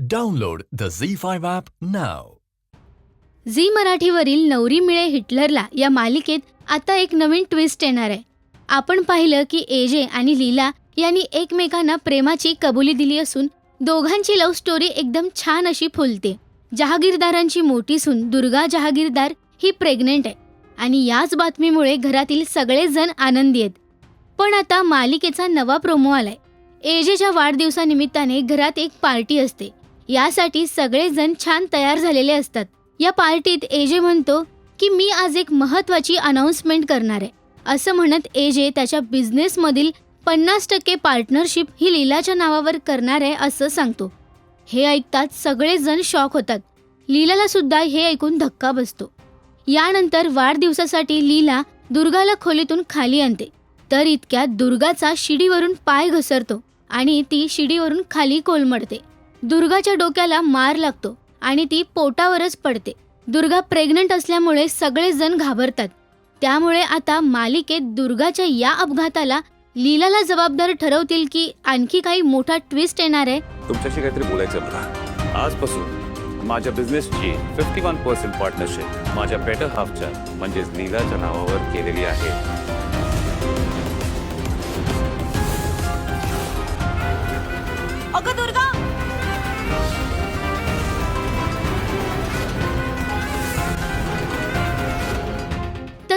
Download the Zee five app now Zee मराठीवरील नवरी मिळे हिटलरला या मालिकेत आता एक नवीन ट्विस्ट येणार आहे. आपण पाहिलं की एजे आणि लीला यांनी एकमेकांना प्रेमाची कबुली दिली असून दोघांची लव्ह स्टोरी एकदम छान अशी फुलते. जहागीरदारांची मोठी सून दुर्गा जहागीरदार ही प्रेग्नेंट आहे आणि याच बातमीमुळे घरातील सगळेजण आनंदी आहेत. पण आता मालिकेचा नवा प्रोमो आलाय. एजेच्या वाढदिवसानिमित्ताने घरात एक पार्टी असते. यासाठी सगळेजण छान तयार झालेले असतात. या पार्टीत एजे म्हणतो की मी आज एक महत्वाची अनाऊन्समेंट करणार आहे. असं म्हणत एजे त्याच्या बिझनेसमधील पन्नास टक्के पार्टनरशिप ही लीलाच्या नावावर करणार आहे असं सांगतो. हे ऐकताच सगळेजण शॉक होतात. लीलाला सुद्धा हे ऐकून धक्का बसतो. यानंतर वाढदिवसासाठी लीला दुर्गाला खोलीतून खाली आणते. तर इतक्यात दुर्गाचा शिडीवरून पाय घसरतो आणि ती शिडीवरून खाली कोलमडते. दुर्गाच्या डोक्याला मार लागतो आणि ती पोटावरच पडते. दुर्गा प्रेग्नंट असल्यामुळे सगळेजण घाबरतात. त्यामुळे आता मालिकेत दुर्गाच्या या अपघाताला लीलाला जबाबदार ठरवतील की आणखी काही मोठा ट्विस्ट येणार आहे? तुमच्याशी काहीतरी बोलायचं मला. आजपासून माझ्या बिझनेसची फिफ्टी वन पर्सेंट पार्टनरशिप माझ्या बेटर हाफच्या म्हणजेच लीलाच्या नावावर केलेली आहे.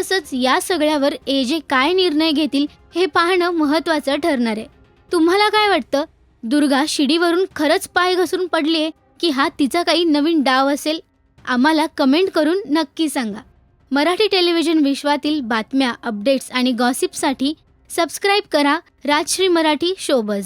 तसंच या सगळ्यावर ए जे काय निर्णय घेतील हे पाहणं महत्वाचं ठरणार आहे. तुम्हाला काय वाटतं? दुर्गा शिडीवरून खरंच पाय घसरून पडलीये की हा तिचा काही नवीन डाव असेल? आम्हाला कमेंट करून नक्की सांगा. मराठी टेलिव्हिजन विश्वातील बातम्या अपडेट्स आणि गॉसिपसाठी सबस्क्राईब करा Rajshri Marathi showbiz.